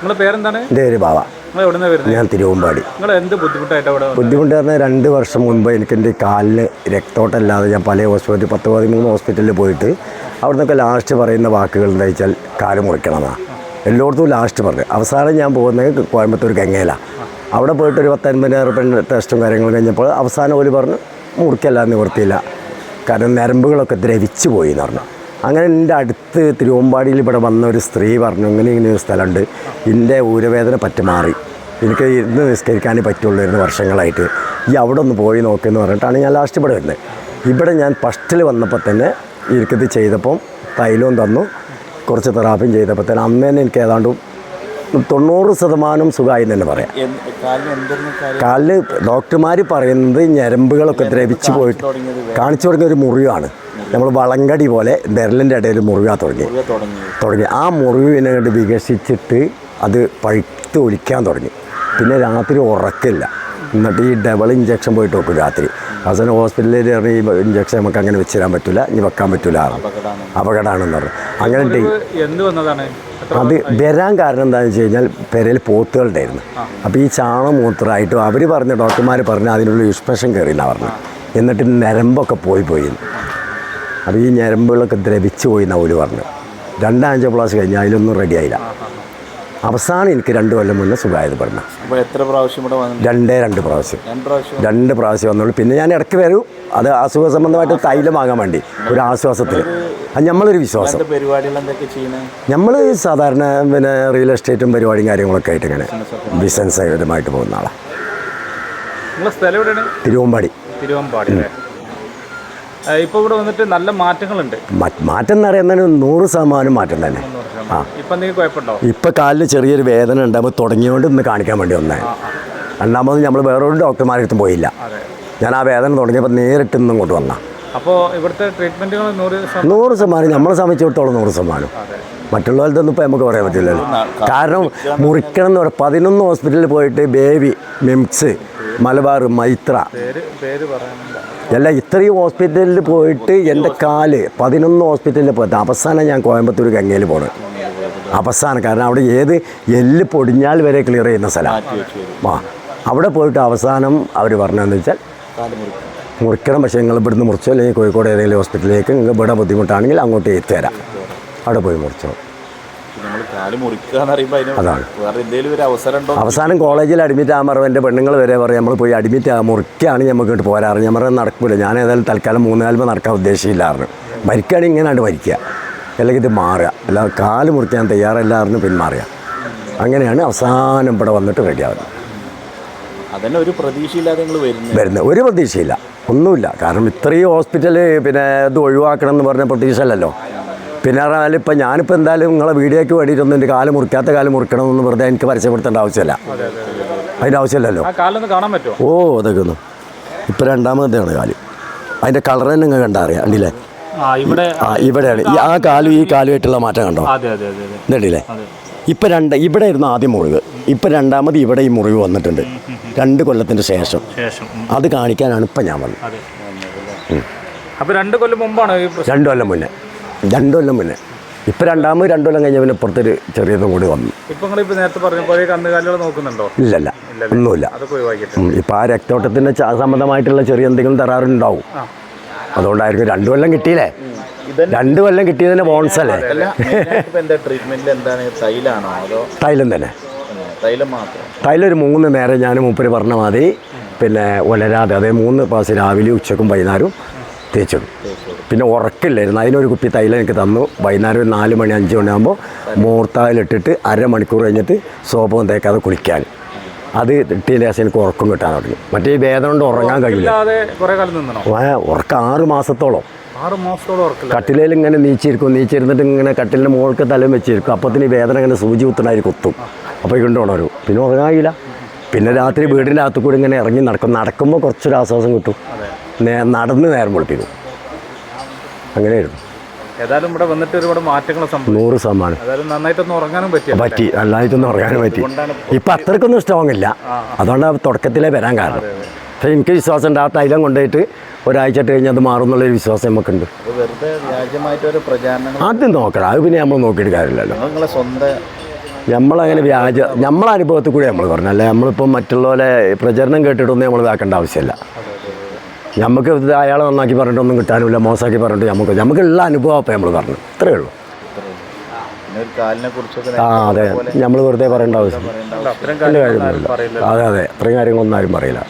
നിങ്ങളെ പേരെന്താണ്? എന്റെ പേര് ഞാൻ തിരുവമ്പാടി? ബുദ്ധിമുട്ട് പറഞ്ഞാൽ രണ്ട് വർഷം മുൻപ് എനിക്ക് എന്റെ കാലിന് രക്തോട്ടമില്ലാതെ ഞാൻ പല ഹോസ്പിറ്റൽ പത്ത് പതിമൂന്ന് ഹോസ്പിറ്റലിൽ പോയിട്ട് അവിടെ നിന്നൊക്കെ ലാസ്റ്റ് പറയുന്ന വാക്കുകൾ എന്താ വെച്ചാൽ കാൽ മുറിക്കണമെന്നാണ് എല്ലായിടത്തും ലാസ്റ്റ് പറഞ്ഞു. അവസാനം ഞാൻ പോകുന്നത് കോയമ്പത്തൂർ ഗംഗയിലാണ് അവിടെ പോയിട്ട് ഒരു പത്തൻപതിനായിരം റുപ്യ ടെസ്റ്റും കാര്യങ്ങളും കഴിഞ്ഞപ്പോൾ അവസാനം ഒരു പറഞ്ഞു മുറിക്കല്ല നിവർത്തിയില്ല. കാരണം നരമ്പുകളൊക്കെ ദ്രവിച്ചു പോയി എന്ന് പറഞ്ഞു. അങ്ങനെ എന്റെ അടുത്ത് തിരുവമ്പാടിയിൽ ഇവിടെ വന്ന ഒരു സ്ത്രീ പറഞ്ഞു ഇങ്ങനെ ഇങ്ങനെ ഒരു സ്ഥലമുണ്ട്. എന്റെ ഊരവേദന പറ്റി മാറി. എനിക്ക് ഇന്ന് നിസ്കരിക്കാനേ പറ്റുള്ളൂ ഇരുന്ന് വർഷങ്ങളായിട്ട്. ഈ അവിടെ ഒന്ന് പോയി നോക്കിയെന്ന് പറഞ്ഞിട്ടാണ് ഞാൻ ലാസ്റ്റ് ഇവിടെ വരുന്നത്. ഇവിടെ ഞാൻ ഫസ്റ്റിൽ വന്നപ്പോൾ തന്നെ എനിക്കിത് ചെയ്തപ്പം തൈലവും തന്നു. കുറച്ച് തെറാപ്പിയും ചെയ്തപ്പോൾ തന്നെ അന്ന് തന്നെ എനിക്ക് ഏതാണ്ട് തൊണ്ണൂറ് ശതമാനം സുഖമായി തന്നെ പറയാം. കാലിൽ ഡോക്ടർമാർ പറയുന്നത് ഞരമ്പുകളൊക്കെ ദ്രവിച്ചു പോയിട്ട് കാണിച്ചു തുടങ്ങിയ ഒരു മുറിവാണ്. നമ്മൾ വളങ്കടി പോലെ വിരലിന്റെ ഇടയിൽ മുറിവാ തുടങ്ങി. തുടങ്ങി. ആ മുറിവിനെ കണ്ട് വികസിച്ചിട്ട് അത് പഴുത്ത് ഒലിക്കാൻ തുടങ്ങി. പിന്നെ രാത്രി ഉറക്കില്ല. എന്നിട്ട് ഈ ഡബിൾ ഇഞ്ചക്ഷൻ പോയിട്ട് വെക്കും രാത്രി. അവസാനം ഹോസ്പിറ്റലിൽ ഈ ഇഞ്ചക്ഷൻ നമുക്ക് അങ്ങനെ വെച്ച് തരാൻ പറ്റില്ല ഇനി വെക്കാൻ പറ്റില്ല അപകടമാണെന്ന് പറഞ്ഞു. അങ്ങനെ അത് വരാൻ കാരണം എന്താണെന്ന് വെച്ച് കഴിഞ്ഞാൽ പെരയിൽ പോത്തുകളുണ്ടായിരുന്നു. അപ്പോൾ ഈ ചാണമൂത്രമായിട്ടും അവർ പറഞ്ഞ ഡോക്ടർമാർ പറഞ്ഞ അതിനുള്ള ഇൻസ്പെക്ഷൻ കയറിയില്ല പറഞ്ഞു. എന്നിട്ട് നരമ്പൊക്കെ പോയി പോയി. അപ്പോൾ ഈ ഞരമ്പുകളൊക്കെ ദ്രവിച്ചു പോയി ഒരു പറഞ്ഞു. രണ്ടാഞ്ച് ക്ലാസ് കഴിഞ്ഞാൽ അതിലൊന്നും റെഡിയായില്ല അവസാനം എനിക്ക് രണ്ട് കൊല്ലം മുന്നേ സുഖമായത് പറഞ്ഞു എത്ര പ്രാവശ്യം ഇവിടെ രണ്ടേ രണ്ട് പ്രാവശ്യം. രണ്ട് പ്രാവശ്യം വന്നുള്ളൂ. പിന്നെ ഞാൻ ഇടയ്ക്ക് വരും. അത് അസുഖ സംബന്ധമായിട്ട് തൈലം വാങ്ങാൻ വേണ്ടി ഒരു ആശ്വാസത്തിൽ അത് നമ്മളൊരു വിശ്വാസം. നമ്മൾ സാധാരണ പിന്നെ റിയൽ എസ്റ്റേറ്റും പരിപാടിയും കാര്യങ്ങളൊക്കെ ആയിട്ട് ഇങ്ങനെ ബിസിനസ് പരമായിട്ട് പോകുന്ന ആളാണ് തിരുവമ്പാടി. തിരുവമ്പാടി ഇപ്പോൾ ഇവിടെ വന്നിട്ട് നല്ല മാറ്റങ്ങളുണ്ട്. മറ്റ് മാറ്റം എന്ന് പറയുന്നതിന് നൂറ് ശതമാനം മാറ്റം തന്നെ. ആ. ഇപ്പം എന്തെങ്കിലും കുഴപ്പമുണ്ടോ? ഇപ്പം കാലിൽ ചെറിയൊരു വേദന ഉണ്ടാകുമ്പോൾ തുടങ്ങിയോണ്ട് ഇന്ന് കാണിക്കാൻ വേണ്ടി വന്നേ. രണ്ടാമത് നമ്മൾ വേറൊരു ഡോക്ടർമാരുടെ അടുത്തും പോയില്ല. അതെ. ഞാൻ ആ വേദന തുടങ്ങിയപ്പോൾ നേരിട്ട് ഇന്നും കൊണ്ട് വന്ന. അപ്പോൾ ഇവിടുത്തെ ട്രീറ്റ്മെന്റുകൾ നൂറ് ശതമാനം നൂറ് ശതമാനം. നമ്മളെ സംബന്ധിച്ചിടത്തോളം നൂറ് ശതമാനം. മറ്റുള്ളവരുടെ ഇപ്പോൾ നമുക്ക് പറയാൻ പറ്റില്ലല്ലോ. കാരണം മുറിക്കണം എന്ന് പറയാം പതിനൊന്ന് ഹോസ്പിറ്റലിൽ പോയിട്ട് ബേബി മിംസ് മലബാർ മൈത്ര. അല്ല ഇത്രയും ഹോസ്പിറ്റലിൽ പോയിട്ട് എന്റെ കാൽ പതിനൊന്ന് ഹോസ്പിറ്റലിൽ പോയിട്ട് അവസാനം ഞാൻ കോയമ്പത്തൂർ ഗംഗയിൽ പോകണം അവസാനം കാരണം അവിടെ ഏത് എല്ല് പൊടിഞ്ഞാൽ വരെ ക്ലിയർ ചെയ്യുന്ന സ്ഥലമാണ് ആ അവിടെ പോയിട്ട് അവസാനം അവർ പറഞ്ഞതെന്ന് വെച്ചാൽ മുറിക്കണം. പക്ഷേ നിങ്ങൾ ഇവിടുന്ന് മുറിച്ചോ അല്ലെങ്കിൽ കോഴിക്കോട് ഏതെങ്കിലും ഹോസ്പിറ്റലിലേക്ക് നിങ്ങൾ ഇവിടെ ബുദ്ധിമുട്ടാണെങ്കിൽ അങ്ങോട്ട് എത്തിത്തരാം. അവിടെ പോയി മുറിച്ചോ അതാണ്. അവസാനം കോളേജിൽ അഡ്മിറ്റ് ആകാൻ പറയുമ്പോൾ എന്റെ പെണ്ണുങ്ങൾ വരെ പറയും നമ്മൾ പോയി അഡ്മിറ്റ് ആകാൻ മുറിക്കുകയാണ് നമുക്ക് ഇങ്ങോട്ട് പോരാറ് ഞാൻ പറഞ്ഞാൽ നടക്കില്ല ഞാൻ ഏതായാലും തൽക്കാലം മൂന്ന് നടക്കാൻ ഉദ്ദേശിച്ചില്ലായിരുന്നു മരിക്കുകയാണെങ്കിൽ ഇങ്ങനെയാണ് മരിക്കുക. അല്ലെങ്കിൽ ഇത് മാറുക. അല്ല കാൽ മുറിക്കാൻ തയ്യാറല്ലായിരുന്നു പിന്മാറുക. അങ്ങനെയാണ് അവസാനം ഇവിടെ വന്നിട്ട് റെഡിയാവുന്നത് അതന്നെ ഒരു പ്രതീക്ഷയില്ലാതെ നിങ്ങൾ വരുന്നത് വരുന്നത്. ഒരു പ്രതീക്ഷയില്ല. ഒന്നുമില്ല. കാരണം ഇത്രയും ഹോസ്പിറ്റൽ പിന്നെ ഇത് ഒഴിവാക്കണം എന്ന് പറഞ്ഞ പ്രതീക്ഷ അല്ലല്ലോ. പിന്നെ പറഞ്ഞാൽ ഇപ്പം ഞാനിപ്പോൾ എന്തായാലും നിങ്ങളെ വീഡിയോയ്ക്ക് വേണ്ടിയിട്ടൊന്നും എന്റെ കാൽ മുറിക്കാത്ത കാൽ മുറിക്കണമെന്ന് വെറുതെ എനിക്ക് പരസ്യപ്പെടുത്തേണ്ട ആവശ്യമില്ല. അതിന്റെ ആവശ്യമില്ലല്ലോ. ഓ അതൊക്കെ ഒന്ന് ഇപ്പം രണ്ടാമത്തെയാണ് കാൽ. അതിന്റെ കളർ തന്നെ നിങ്ങൾ കണ്ടാൽ അറിയാം. കണ്ടില്ലേ? ആ ഇവിടെ ആ ഇവിടെയാണ്. ആ കാലും ഈ കാലുമായിട്ടുള്ള മാറ്റം കണ്ടോ? ഇതണ്ടില്ലേ ഇപ്പം രണ്ട് ഇവിടെ ആയിരുന്നു ആദ്യം മുറിവ്. ഇപ്പം രണ്ടാമത് ഇവിടെ ഈ മുറിവ് വന്നിട്ടുണ്ട്. രണ്ട് കൊല്ലത്തിന്റെ ശേഷം. അത് കാണിക്കാനാണ് ഇപ്പം ഞാൻ വന്നത്. അപ്പോൾ രണ്ട് കൊല്ലം മുമ്പാണ് രണ്ട് കൊല്ലം മുന്നേ. രണ്ട് കൊല്ലം മുന്നേ. ഇപ്പം രണ്ടാമത് രണ്ടു കൊല്ലം കഴിഞ്ഞ പിന്നെ പുറത്തൊരു ചെറിയതും കൂടി വന്നു. ഇപ്പം നിങ്ങളിപ്പോൾ നേരത്തെ പറഞ്ഞ കന്നുകാലികൾ നോക്കുന്നുണ്ടോ? ഇല്ലല്ല ഒന്നുമില്ല. ഇപ്പം ആ രക്തോട്ടത്തിന്റെ സംബന്ധമായിട്ടുള്ള ചെറിയ എന്തെങ്കിലും തരാറുണ്ടാവും അതുകൊണ്ടായിരിക്കും രണ്ടു കൊല്ലം കിട്ടിയില്ലേ? രണ്ടു കൊല്ലം കിട്ടിയതിന്റെ ബോൺസ് അല്ലേ? തൈലം തന്നെ. തൈലം ഒരു മൂന്ന് നേരം ഞാൻ മൂപ്പര് പറഞ്ഞ മാതിരി പിന്നെ ഉലരാതെ അതായത് മൂന്ന് പാസ് രാവിലെ ഉച്ചക്കും വൈകുന്നേരവും തേച്ചിടും പിന്നെ ഉറക്കില്ലായിരുന്നു. അതിനൊരു കുപ്പി തൈലം എനിക്ക് തന്നു. വൈകുന്നേരം ഒരു നാല് മണി അഞ്ച് മണിയാകുമ്പോൾ മൂർത്തായിലിട്ടിട്ട് അരമണിക്കൂർ കഴിഞ്ഞിട്ട് സോപ്പും തേക്കാതെ കുളിക്കാൻ. അത് ഇട്ടതിന്റെ ശേഷം എനിക്ക് ഉറക്കം കിട്ടാൻ തുടങ്ങി. മറ്റേ ഈ വേദന കൊണ്ട് ഉറങ്ങാൻ കഴിയില്ല. ഉറക്കം ആറ് മാസത്തോളം. കട്ടിലേൽ ഇങ്ങനെ നീച്ചിരിക്കും നീച്ചിരുന്നിട്ട് ഇങ്ങനെ കട്ടിലിന്റെ മുകൾക്ക് തലം വെച്ചിരിക്കും. അപ്പത്തിന് ഈ വേദന ഇങ്ങനെ സൂചി കുത്തണായി കുത്തും. അപ്പോൾ കൊണ്ടുപോകണൊരു പിന്നെ ഉറങ്ങാകില്ല പിന്നെ രാത്രി വീടിന്റെ അകത്ത് കൂടി ഇങ്ങനെ ഇറങ്ങി നടക്കും. നടക്കുമ്പോൾ കുറച്ചൊരു ആശ്വാസം കിട്ടും. നടന്ന് നേരം പൊളിപ്പിക്കും അങ്ങനെയായിരുന്നു. ഏതായാലും ഇവിടെ വന്നിട്ട് ഒരുപാട് മാറ്റങ്ങൾ നൂറ് ശതമാനം. നന്നായിട്ടൊന്നും ഉറങ്ങാനും പറ്റി പറ്റി നന്നായിട്ടൊന്നും ഉറങ്ങാനും പറ്റി. ഇപ്പം അത്രക്കൊന്നും സ്ട്രോങ് ഇല്ല അതുകൊണ്ട് തുടക്കത്തിലേ വരാൻ കാരണം. പക്ഷേ എനിക്ക് വിശ്വാസം ഉണ്ട് ആ തൈലം കൊണ്ടുപോയിട്ട് ഒരാഴ്ച ഇട്ട് കഴിഞ്ഞാൽ അത് മാറും എന്നുള്ളൊരു വിശ്വാസം നമുക്കുണ്ട്. ആദ്യം നോക്കണം. അത് പിന്നെ നമ്മൾ നോക്കിയിട്ട് കാര്യമില്ലല്ലോ. സ്വന്തം നമ്മളങ്ങനെ വ്യാജ നമ്മളെ അനുഭവത്തിൽ കൂടി നമ്മൾ പറഞ്ഞു അല്ലെ നമ്മളിപ്പം മറ്റുള്ളവരെ പ്രചരണം കേട്ടിട്ടൊന്നും നമ്മൾ ഇതാക്കേണ്ട ആവശ്യമില്ല. നമുക്ക് ഇത് അയാളെ നന്നാക്കി പറഞ്ഞിട്ടൊന്നും കിട്ടാനില്ല മോശമാക്കി പറഞ്ഞിട്ട് നമുക്ക് നമുക്കുള്ള അനുഭവം അപ്പം നമ്മൾ പറഞ്ഞു. ഇത്രയേ ഉള്ളൂ. ആ അതെ. നമ്മൾ വെറുതെ പറയേണ്ട ആവശ്യം അതെ അതെ. അത്രയും കാര്യങ്ങളൊന്നും ആരും പറയില്ല.